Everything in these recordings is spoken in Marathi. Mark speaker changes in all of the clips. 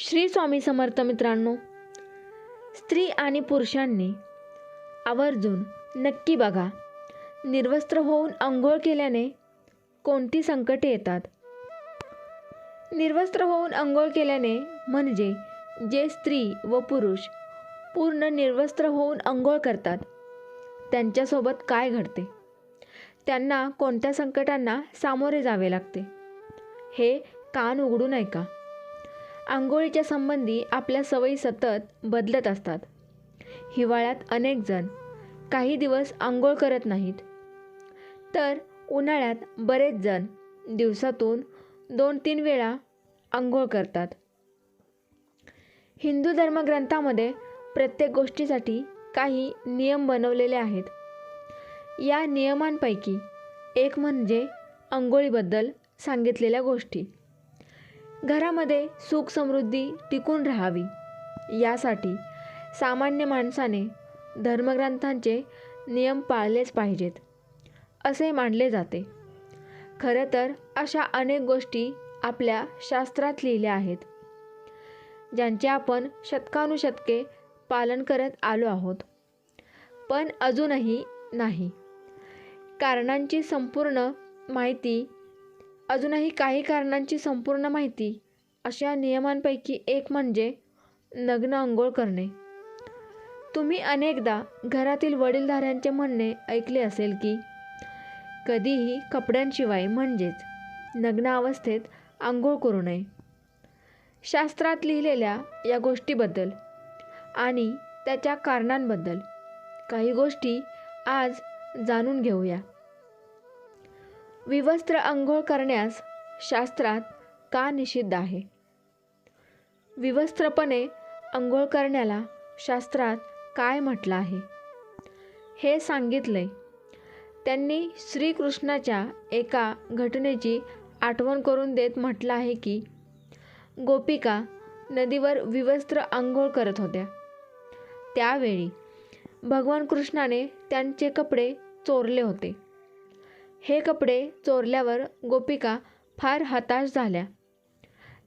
Speaker 1: श्री स्वामी समर्थ मित्रांनो स्त्री आणि पुरुषांनी आवर्जून नक्की बघा निर्वस्त्र होऊन अंघोळ केल्याने कोणती संकटे येतात? निर्वस्त्र होऊन अंघोळ केल्याने म्हणजे जे स्त्री व पुरुष पूर्ण निर्वस्त्र होऊन अंघोळ करतात त्यांच्यासोबत काय घडते? त्यांना कोणत्या संकटांना सामोरे जावे लागते? हे कान उघडून ऐका आंघोळीच्या संबंधी आपल्या सवयी सतत बदलत असतात. हिवाळ्यात अनेक जण काही दिवस आंघोळ करत नाहीत. तर उन्हाळ्यात बरेच जण दिवसातून दोन तीन वेळा आंघोळ करतात. हिंदू धर्मग्रंथामध्ये प्रत्येक गोष्टीसाठी काही नियम बनवलेले आहेत. या नियमांपैकी एक म्हणजे आंघोळीबद्दल सांगितलेल्या गोष्टी. घरामध्ये सुख समृद्धी टिकून राहावी. यासाठी सामान्य माणसाने धर्मग्रंथांचे नियम पाळलेच पाहिजेत असे मानले जाते. खरं तर अशा अनेक गोष्टी आपल्या शास्त्रात लिहिल्या आहेत ज्यांचे आपण शतकानुशतके पालन करत आलो आहोत. पण अजूनही नाही. कारणांची संपूर्ण माहिती अजूनही काही कारणांची संपूर्ण माहिती अशा नियमांपैकी एक म्हणजे नग्न आंघोळ करणे. तुम्ही अनेकदा घरातील वडीलधाऱ्यांचे म्हणणे ऐकले असेल की कधीही कपड्यांशिवाय म्हणजेच नग्न अवस्थेत आंघोळ करू नये. शास्त्रात लिहिलेल्या या गोष्टीबद्दल आणि त्याच्या कारणांबद्दल काही गोष्टी आज जाणून घेऊया. विवस्त्र अंघोळ करण्यास शास्त्रात का निषिद्ध आहे? विवस्त्रपणे अंघोळ करण्याला शास्त्रात काय म्हटलं आहे? हे सांगितले त्यांनी श्रीकृष्णाच्या एका घटनेची आठवण करून देत म्हटलं आहे की गोपिका नदीवर विवस्त्र आंघोळ करत होत्या. त्यावेळी भगवान कृष्णाने त्यांचे कपडे चोरले होते. हे कपडे चोरल्यावर गोपिका फार हताश झाल्या.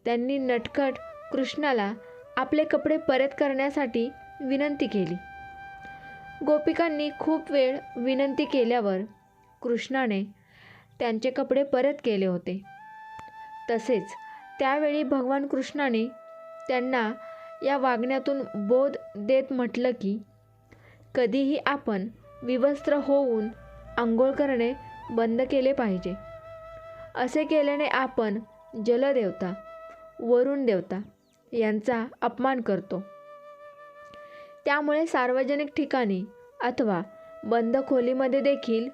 Speaker 1: त्यांनी नटखट कृष्णाला आपले कपडे परत करण्यासाठी विनंती केली. गोपिकांनी खूप वेळ विनंती केल्यावर कृष्णाने त्यांचे कपडे परत केले होते. तसेच त्यावेळी भगवान कृष्णाने त्यांना या वागण्यातून बोध देत म्हटलं की कधीही आपण विवस्त्र होऊन आंघोळ करणे बंद केले पाहिजे. असे केल्याने आपण जलदेवता वरुण देवता यांचा अपमान करतो. त्यामुळे सार्वजनिक ठिकाणी अथवा बंद खोलीमध्ये देखील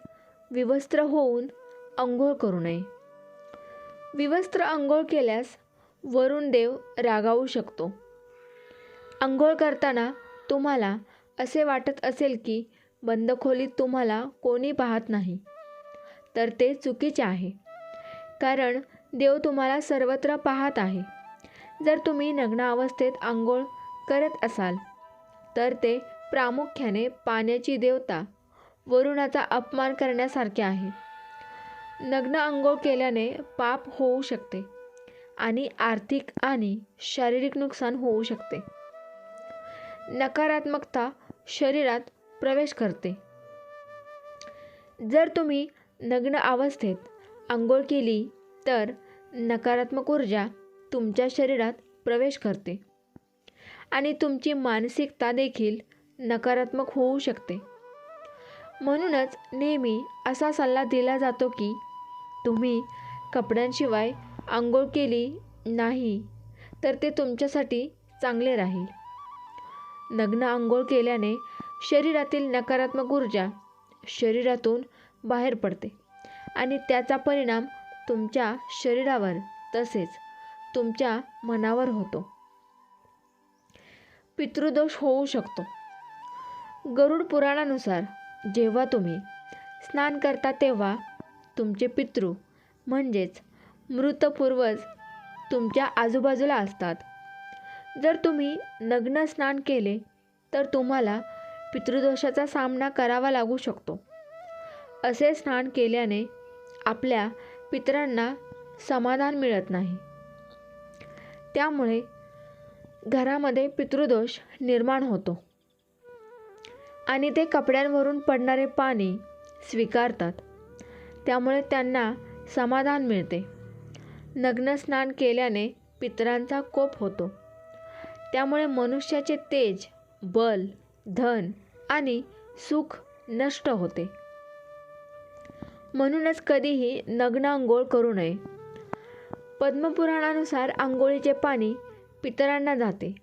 Speaker 1: विवस्त्र होऊन अंघोळ करू नये. विवस्त्र अंघोळ केल्यास वरुण देव रागावू शकतो. अंघोळ करताना तुम्हाला असे वाटत असेल की बंद खोलीत तुम्हाला कोणी पाहत नाही. तर ते चुकीचे आहे. कारण देव तुम्हाला सर्वत्र पाहत आहे. जर तुम्ही नग्न अवस्थेत आंघोळ करत असाल तर ते प्रामुख्याने पाण्याची देवता वरुणाचा अपमान करण्यासारखे आहे. नग्न आंघोळ केल्याने पाप होऊ शकते आणि आर्थिक आणि शारीरिक नुकसान होऊ शकते. नकारात्मकता शरीरात प्रवेश करते. जर तुम्ही नग्न अवस्थेत आंघोळ केली तर नकारात्मक ऊर्जा तुमच्या शरीरात प्रवेश करते. आणि तुमची मानसिकता देखील नकारात्मक होऊ शकते. म्हणूनच नेहमी असा सल्ला दिला जातो की तुम्ही कपड्यांशिवाय आंघोळ केली नाही तर ते तुमच्यासाठी चांगले राहील. नग्न आंघोळ केल्याने शरीरातील नकारात्मक ऊर्जा शरीरातून बाहेर पडते. आणि त्याचा परिणाम तुमच्या शरीरावर तसेच तुमच्या मनावर होतो. पितृदोष होऊ शकतो. गरुड पुराणानुसार जेव्हा तुम्ही स्नान करता तेव्हा तुमचे पितृ म्हणजेच मृत पूर्वज तुमच्या आजूबाजूला असतात. जर तुम्ही नग्न स्नान केले तर तुम्हाला पितृदोषाचा सामना करावा लागू शकतो. असे स्नान केल्याने आपल्या पितरांना समाधान मिळत नाही. त्यामुळे घरामध्ये पितृदोष निर्माण होतो. आणि ते कपड्यांवरून पडणारे पाणी स्वीकारतात. त्यामुळे त्यांना समाधान मिळते. नग्न स्नान केल्याने पितरांचा कोप होतो. त्यामुळे मनुष्याचे तेज बल धन आणि सुख नष्ट होते. म्हणूनच कधीही नग्न आंघोळ करू नये. पद्मपुराणानुसार आंघोळीचे पाणी पितरांना जाते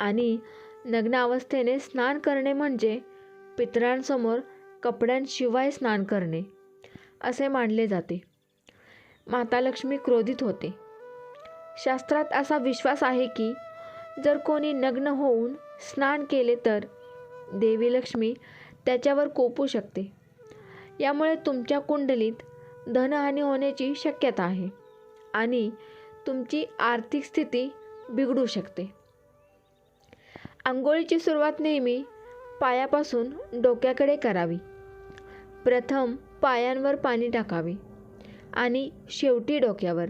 Speaker 1: आणि नग्न अवस्थेने स्नान करणे म्हणजे पितरांसमोर कपड्यांशिवाय स्नान करणे असे मानले जाते. माता लक्ष्मी क्रोधित होते. शास्त्रात असा विश्वास आहे की जर कोणी नग्न होऊन स्नान केले तर देवी लक्ष्मी त्याच्यावर कोपू शकते. यामुळे तुमच्या कुंडलीत धनहानी होण्याची शक्यता आहे आणि तुमची आर्थिक स्थिती बिघडू शकते. आंघोळीची सुरुवात नेहमी पायापासून डोक्याकडे करावी. प्रथम पायांवर पाणी टाकावे आणि शेवटी डोक्यावर.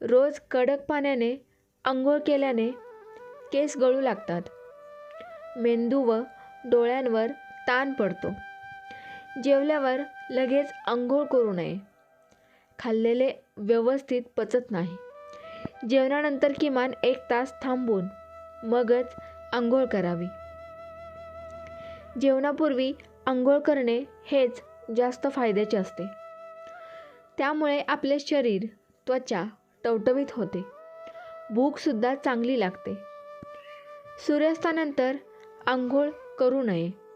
Speaker 1: रोज कडक पाण्याने आंघोळ केल्याने केस गळू लागतात. मेंदू व डोळ्यांवर ताण पडतो. जेवल्यावर लगेच आंघोळ करू नये. खाल्लेले व्यवस्थित पचत नाही. जेवणानंतर किमान एक तास थांबून मगच आंघोळ करावी. जेवणापूर्वी आंघोळ करणे हेच जास्त फायद्याचे असते. त्यामुळे आपले शरीर त्वचा टवटवीत होते. भूकसुद्धा चांगली लागते. सूर्यास्तानंतर आंघोळ करू नये.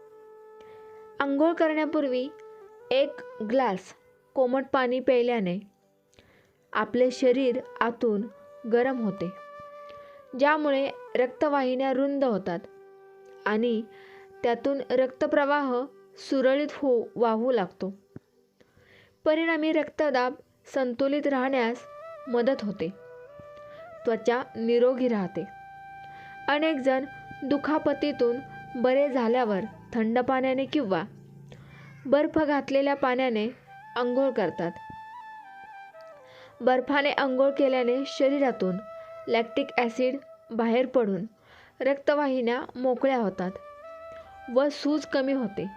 Speaker 1: आंघोळ करण्यापूर्वी एक ग्लास कोमट पाणी प्यायल्याने आपले शरीर आतून गरम होते ज्यामुळे रक्तवाहिन्या रुंद होतात आणि त्यातून रक्तप्रवाह सुरळीत हो वाहू लागतो. परिणामी रक्तदाब संतुलित राहण्यास मदत होते. त्वचा निरोगी राहते. अनेकजण दुखापतीतून बरे झाल्यावर थंड पाण्याने किंवा बर्फ घातलेल्या पाण्याने आंघोळ करतात. बर्फाने आंघोळ केल्याने शरीरातून लॅक्टिक ॲसिड बाहेर पडून रक्तवाहिन्या मोकळ्या होतात व सूज कमी होते.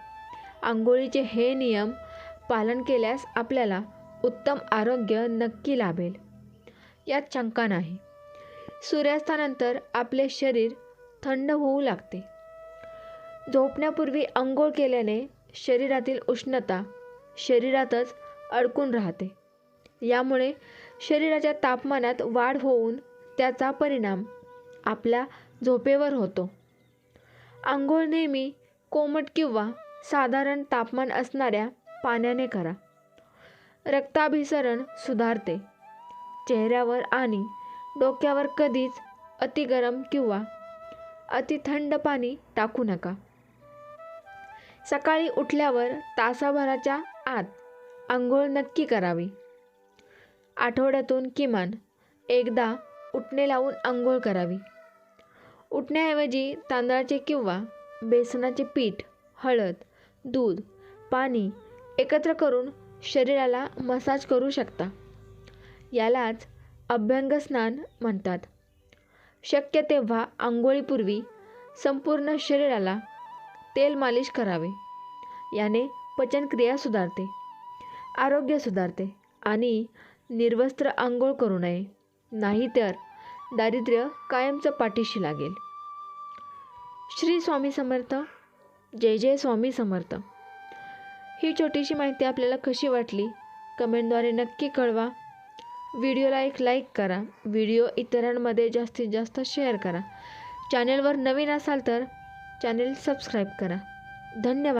Speaker 1: आंघोळीचे हे नियम पालन केल्यास आपल्याला उत्तम आरोग्य नक्की लाभेल. यात शंका नाही. सूर्यास्तानंतर आपले शरीर थंड होऊ लागते. झोपण्यापूर्वी आंघोळ केल्याने शरीरातील उष्णता शरीरातच अडकून राहते. यामुळे शरीराच्या तापमानात वाढ होऊन त्याचा परिणाम आपल्या झोपेवर होतो. आंघोळ नेहमी कोमट किंवा साधारण तापमान असणाऱ्या पाण्याने करा. रक्ताभिसरण सुधारते. चेहऱ्यावर आणि डोक्यावर कधीच अति गरम किंवा अति थंड पाणी टाकू नका. सकाळी उठल्यावर तासाभराच्या आत आंघोळ नक्की करावी. आठवड्यातून किमान एकदा उठणे लावून आंघोळ करावी. उठण्याऐवजी तांदळाचे किंवा बेसनाचे पीठ हळद दूध पाणी एकत्र करून शरीराला मसाज करू शकता. यालाच अभ्यंग स्नान म्हणतात. शक्य तेव्हा आंघोळीपूर्वी संपूर्ण शरीराला तेल मालिश करावे. याने पचनक्रिया सुधारते आरोग्य सुधारते आणि निर्वस्त्र आंघोळ करू नये. नाहीतर दारिद्र्य कायमचं पाठीशी लागेल. श्री स्वामी समर्थ. जय जय स्वामी समर्थ. ही छोटीशी माहिती आपल्याला कशी वाटली? कमेंटद्वारे नक्की कळवा. व्हिडिओला एक लाईक करा. व्हिडिओ इतरांमध्ये जास्तीत जास्त शेअर करा. चॅनलवर नवीन असाल तर चॅनेल सबस्क्राईब करा. धन्यवाद.